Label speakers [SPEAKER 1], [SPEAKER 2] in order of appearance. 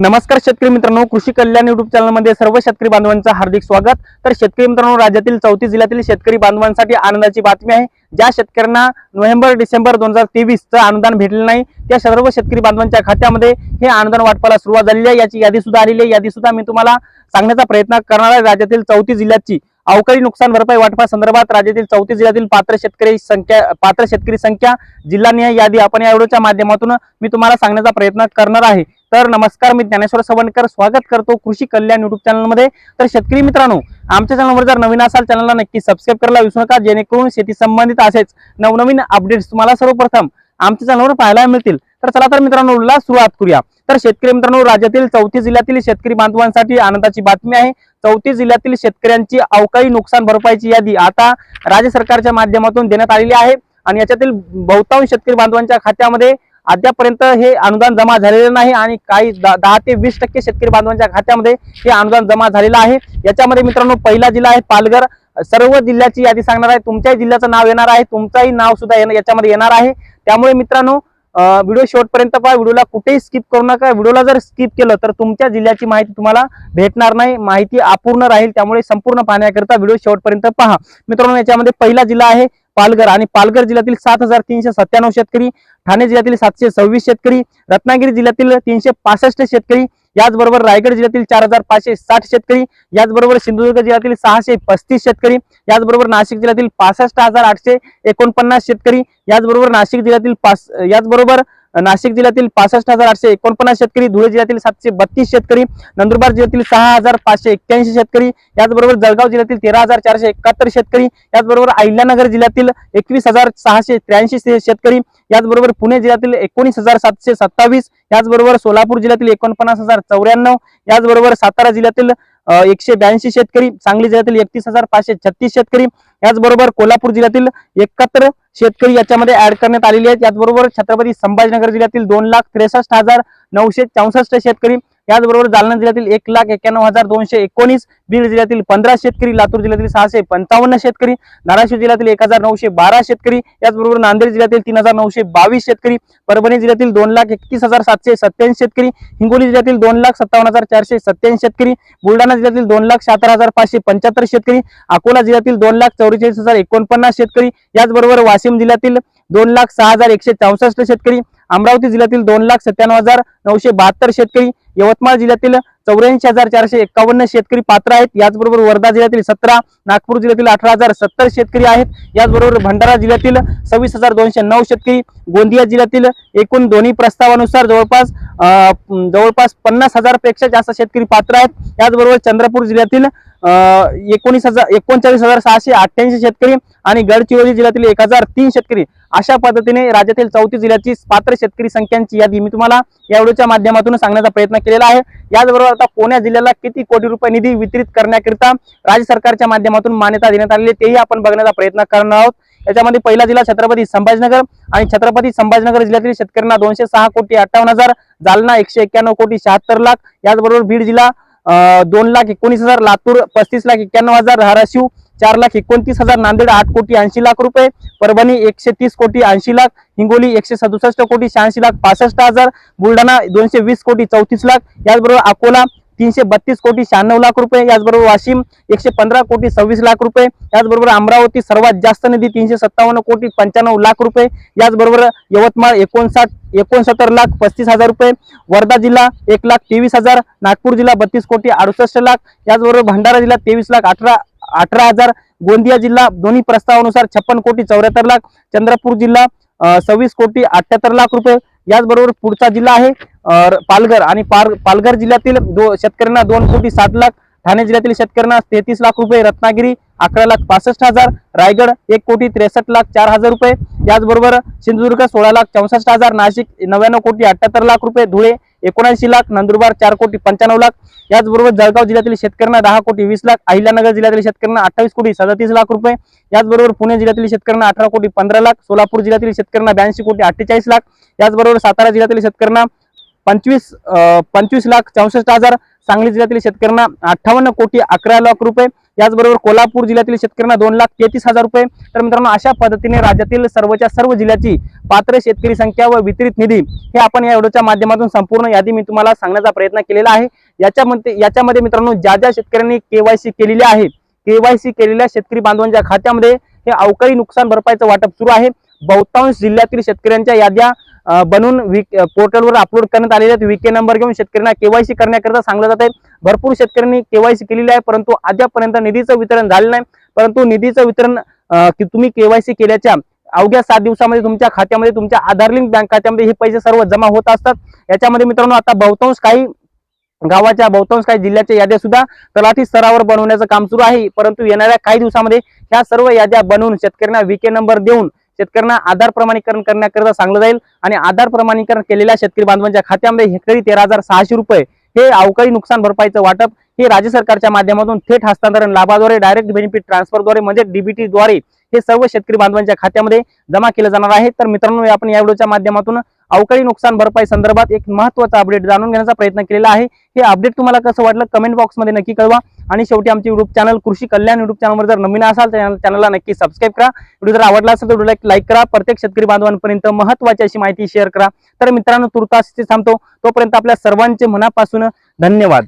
[SPEAKER 1] नमस्कार शेतकरी मित्रांनो कृषी कल्याण युट्यूब चॅनलमध्ये सर्व शेतकरी बांधवांचं हार्दिक स्वागत. तर शेतकरी मित्रांनो राज्यातील चौथी जिल्ह्यातील शेतकरी बांधवांसाठी आनंदाची बातमी आहे. ज्या शेतकऱ्यांना नोव्हेंबर डिसेंबर दोन हजार तेवीसचं अनुदान भेटलं नाही त्या सर्व शेतकरी बांधवांच्या खात्यामध्ये हे अनुदान वाटपाला सुरुवात झालेली आहे. याची यादी सुद्धा आलेली आहे. यादी सुद्धा मी तुम्हाला सांगण्याचा प्रयत्न करणार आहे. राज्यातील चौथी जिल्ह्याची अवकाळी नुकसान भरपाई वाटपा संदर्भात राज्यातील चौतीस जिल्ह्यातील पात्र शेतकरी संख्या पात्र शेतकरी संख्या जिल्हानिहाय यादी आपण या व्हिडिओच्या माध्यमातून मी तुम्हाला सांगण्याचा प्रयत्न करणार आहे. तर नमस्कार मी ज्ञानेश्वर सवणकर स्वागत करतो कृषी कल्याण युट्यूब चॅनलमध्ये तर शेतकरी मित्रांनो आमच्या चॅनलवर जर नवीन असाल चॅनलला नक्की सबस्क्राईब करायला विसरू नका. जेणेकरून शेती संबंधित असेच नवनवीन अपडेट्स तुम्हाला सर्वप्रथम आमच्या चॅनलवर पाहायला मिळतील. तर चला तर मित्रांनो सुरुवात करूया. तर शेतकरी मित्रांनो राज्यातील चौथी जिल्ह्यातील शेतकरी बांधवांसाठी आनंदाची बातमी आहे. चौथी जिल्ह्यातील शेतकऱ्यांची अवकाळी नुकसान भरपाईची यादी आता राज्य सरकारच्या माध्यमातून देण्यात आलेली आहे. आणि याच्यातील बहुतांश शेतकरी बांधवांच्या खात्यामध्ये अद्यापर्यंत हे अनुदान जमा झालेलं नाही आणि काही दहा ते वीस टक्के शेतकरी बांधवांच्या खात्यामध्ये हे अनुदान जमा झालेलं आहे. याच्यामध्ये मित्रांनो पहिला जिल्हा आहे पालघर. सर्व जिल्ह्याची यादी सांगणार आहे. तुमच्याही जिल्ह्याचं नाव येणार आहे. तुमचाही नाव सुद्धा येणं- याच्यामध्ये येणार आहे. त्यामुळे मित्रांनो व्हिडिओ शेवटपर्यंत पहा. व्हिडिओला कुठेही स्किप करू नका. व्हिडिओला जर स्किप केलं तर तुमच्या जिल्ह्याची माहिती तुम्हाला भेटणार नाही. माहिती अपूर्ण राहील. त्यामुळे संपूर्ण पाहण्याकरिता व्हिडिओ शेवटपर्यंत पहा. मित्रांनो याच्यामध्ये पहिला जिल्हा आहे पालघर आणि पालघर जिल्ह्यातील सात हजार तीनशे सत्त्याण्णव शेतकरी ठाणे जिल्ह्यातील सातशे सव्वीस शेतकरी रत्नागिरी जिल्ह्यातील तीनशे पासष्ट शेतकरी याचबरोबर रायगड जिल्ह्यातील चार हजार पाचशे साठ शेतकरी याचबरोबर सिंधुदुर्ग जिल्ह्यातील सहाशे पस्तीस शेतकरी याचबरोबर नाशिक जिल्ह्यातील पासष्ट हजार आठशे एकोणपन्नास शेतकरी याचबरोबर नाशिक जिल्ह्यातील पाच याचबरोबर नाशिक जिल्ह्यातील पासष्ट हजार आठशे एकोणपन्नास शेतकरी धुळे जिल्ह्यातील सातशे बत्तीस शेतकरी नंदुरबार जिल्ह्यातील सहा हजार पाचशे एक्क्याऐंशी शेतकरी याचबरोबर जळगाव जिल्ह्यातील तेरा हजार चारशे एकाहत्तर शेतकरी याचबरोबर अहिल्यानगर जिल्ह्यातील एकवीस हजार सहाशे त्र्याऐंशी शेतकरी याचबरोबर पुणे जिल्ह्यातील एकोणीस हजार सातशे सत्तावीस याचबरोबर सोलापूर जिल्ह्यातील एकोणपन्नास हजार चौऱ्याण्णव याचबरोबर सातारा जिल्ह्यातील एकशे ब्याऐंशी शेतकरी सांगली जिल्ह्यातील एकतीस हजार पाचशे छत्तीस शेतकरी याचबरोबर कोल्हापूर जिल्ह्यातील एकाहत्तर शेतकरी याच्यामध्ये ऍड करण्यात आलेले आहेत. याचबरोबर छत्रपती संभाजीनगर जिल्ह्यातील दोन लाख त्रेसष्ट हजार नऊशे चौसष्ट शेतकरी याचबरोबर जालना जिल्ह्यातील एक लाख एक्क्याण्णव हजार दोनशे एकोणीस बीड जिल्ह्यातील पंधरा शेतकरी लातूर जिल्ह्यातील सहाशे पंचावन्न शेतकरी धाराशिव जिल्ह्यातील एक हजार नऊशे बारा शेतकरी याचबरोबर नांदेड जिल्ह्यातील तीन हजार नऊशे बावीस शेतकरी परभणी जिल्ह्यातील दोन लाख एकतीस हजार सातशे सत्याऐंशी शेतकरी हिंगोली जिल्ह्यातील दोन लाख सत्तावन्न हजार चारशे सत्याऐंशी शेतकरी बुलढाणा जिल्ह्यातील दोन लाख शहात्तर हजार पाचशे पंच्याहत्तर शेतकरी अकोला जिल्ह्यातील दोन लाख चौवेचाळीस हजार एकोणपन्नास शेतकरी याचबरोबर वाशिम जिल्ह्यातील दोन लाख सहा हजार एकशे चौसष्ट शेतकरी अमरावती जिल्ह्यातील दोन लाख सत्त्याण्णव हजार नऊशे बहात्तर शेतकरी यवतमाळ जिल्ह्यातील चौऱ्याऐंशी हजार चारशे एक्कावन्न शेतकरी पात्र आहेत. याचबरोबर वर्धा जिल्ह्यातील सतरा नागपूर जिल्ह्यातील अठरा हजार सत्तर शेतकरी आहेत. याचबरोबर भंडारा जिल्ह्यातील सव्वीस हजार दोनशे नऊ शेतकरी गोंदिया जिल्ह्यातील एकूण दोन्ही प्रस्तावानुसार जवळपास जवळपास पन्नास हजारपेक्षा जास्त शेतकरी पात्र आहेत. याचबरोबर चंद्रपूर जिल्ह्यातील एकोणीस हजार एकोणचाळीस हजार सहाशे अठ्ठ्याऐंशी शेतकरी आणि गडचिरोली जिल्ह्यातील एक हजार तीन शेतकरी. अशा पद्धतीने राज्यातील चौथी जिल्ह्याची पात्र शेतकरी संख्यांची यादी मी तुम्हाला या व्हिडिओच्या माध्यमातून सांगण्याचा प्रयत्न केलेला आहे. याचबरोबर आता कोण्या जिल्ह्याला किती कोटी रुपये निधी वितरित करण्याकरिता राज्य सरकारच्या माध्यमातून मान्यता देण्यात आलेली आहे, तेही आपण बघण्याचा प्रयत्न करणार आहोत. याच्यामध्ये पहिला जिल्हा छत्रपती संभाजीनगर आणि छत्रपती संभाजीनगर जिल्ह्यातील शेतकऱ्यांना दोनशे सहा कोटी अठ्ठावन्न हजार जालना एकशे एक्क्याण्णव कोटी शहात्तर लाख याचबरोबर बीड जिल्हा दोन लाख एकोणीस हजार लातूर पस्तीस लाख एक्क्याण्णव हजार धाराशिव चार लाख एकोणतीस हजार नांदेड आठ कोटी ऐंशी लाख रुपये परभणी एकशे तीस कोटी ऐंशी लाख हिंगोली एकशे सदुसष्ट कोटी शहाऐंशी लाख पासष्ट हजार बुलढाणा दोनशे वीस कोटी चौतीस लाख. याचबरोबर अकोला तीनशे बत्तीस कोटी शहाण्णव लाख रुपये याचबरोबर वाशिम एकशे पंधरा कोटी सव्वीस लाख रुपये याचबरोबर अमरावती सर्वात जास्त निधी तीनशे सत्तावन्न कोटी पंच्याण्णव लाख रुपये याचबरोबर यवतमाळ एकोणसाठ एकोणसत्तर लाख पस्तीस हजार रुपये वर्धा जिल्हा एक लाख तेवीस हजार नागपूर जिल्हा बत्तीस कोटी अडुसष्ट लाख याचबरोबर भंडारा जिल्हा तेवीस लाख अठरा अठरा हजार गोंदिया जिल्हा दोन्ही प्रस्तावानुसार छप्पन कोटी चौऱ्याहत्तर लाख चंद्रपूर जिल्हा सव्वीस कोटी अठ्याहत्तर लाख रुपये याचबरोबर पुढचा जिल्हा आहे पालघर आणि पाल पालघर जिल्ह्यातील दो शेतकऱ्यांना दोन कोटी सात लाख ठाणे जिल्ह्यातील शेतकऱ्यांना तेहतीस लाख रुपये रत्नागिरी अकरा लाख पासष्ट हजार रायगड एक कोटी त्रेसष्ट लाख चार हजार रुपये. याचबरोबर सिंधुदुर्ग सोळा लाख चौसष्ट हजार नाशिक नव्याण्णव कोटी अठ्याहत्तर लाख रुपये धुळे एकोणऐंशी लाख नंदुरबार चार कोटी पंच्याण्णव लाख. याचबरोबर जळगाव जिल्ह्यातील शेतकऱ्यांना दहा कोटी वीस लाख अहिल्यानगर जिल्ह्यातील शेतकऱ्यांना अठ्ठावीस कोटी सदतीस लाख रुपये. याचबरोबर पुणे जिल्ह्यातील शेतकऱ्यांना अठरा कोटी पंधरा लाख सोलापूर जिल्ह्यातील शेतकऱ्यांना ब्याऐंशी कोटी अठ्ठेचाळीस लाख. याचबरोबर सातारा जिल्ह्यातील शेतकऱ्यांना पंचवीस पंचवीस लाख चौसष्ट हजार सांगली जिल्ह्यातील शेतकऱ्यांना अठ्ठावन्न कोटी अकरा लाख रुपये. याचबरोबर कोल्हापूर जिल्ह्यातील शेतकऱ्यांना दोन लाख तेहतीस हजार रुपये. तर मित्रांनो अशा पद्धतीने राज्यातील सर्वच्या सर्व जिल्ह्याची पात्र शेतकरी संख्या व वितरित निधी हे आपण या व्हिडिओच्या माध्यमातून संपूर्ण यादी मी तुम्हाला सांगण्याचा प्रयत्न केलेला आहे. याच्यामध्ये याच्यामध्ये मित्रांनो ज्या ज्या शेतकऱ्यांनी केवायसी केलेली आहे केवायसी केलेल्या शेतकरी बांधवांच्या खात्यामध्ये हे अवकाळी नुकसान भरपाईचं वाटप सुरू आहे. बहुतांश जिल्ह्यातील शेतकऱ्यांच्या याद्या बनवून पोर्टलवर अपलोड करण्यात आलेले आहेत. विके नंबर घेऊन शेतकऱ्यांना केवायसी करण्याकरिता सांगलं जात आहे भरपूर शेतकऱ्यांनी केवायसी केलेली आहे परंतु अद्यापर्यंत निधीचं वितरण झालं नाही. परंतु निधीचं वितरण तुम्ही केवायसी केल्याच्या अवघ्या सात दिवसामध्ये तुमच्या खात्यामध्ये तुमच्या आधार लिंक बँक खात्यामध्ये हे पैसे सर्व जमा होत असतात. याच्यामध्ये मित्रांनो आता बहुतांश काही गावाच्या बहुतांश काही जिल्ह्याच्या याद्या सुद्धा तलाठी स्तरावर बनवण्याचं काम सुरू आहे. परंतु येणाऱ्या काही दिवसामध्ये ह्या सर्व याद्या बनवून शेतकऱ्यांना विके नंबर देऊन शेतकऱ्यांना आधार प्रमाणीकरण करण्याकरिता सांगलं जाईल आणि आधार प्रमाणीकरण केलेल्या शेतकरी बांधवांच्या खात्यामध्ये हेक्टरी तेरा हजार सहाशे रुपये हे अवकाळी नुकसान भरपाईचं वाटप हे राज्य सरकारच्या माध्यमातून थेट हस्तांतरण लाभाद्वारे डायरेक्ट बेनिफिट ट्रान्सफरद्वारे म्हणजे डीबीटी द्वारे हे सर्व शेतकरी बांधवांच्या खात्यामध्ये जमा केलं जाणार आहे. तर मित्रांनो आपण या व्हिडिओच्या माध्यमातून अवकाळी नुकसान भरपाई संदर्भात एक महत्त्वाचा अपडेट जाणून घेण्याचा प्रयत्न केलेला आहे. हे अपडेट तुम्हाला कसं वाटलं कमेंट बॉक्समध्ये नक्की कळवा. आणि शेवटी आमचे युट्यूब चॅनल कृषी कल्याण युट्यूब चॅनलवर जर नवीन असाल तर चॅनलला नक्की सबस्क्राईब करा. व्हिडिओ जर आवडला असेल तर व्हिडिओला लाईक करा. प्रत्येक शेतकरी बांधवांपर्यंत महत्वाची अशी माहिती शेअर करा. तर मित्रांनो तुर्तास थांबतो. तोपर्यंत आपल्या सर्वांचे मनापासून धन्यवाद.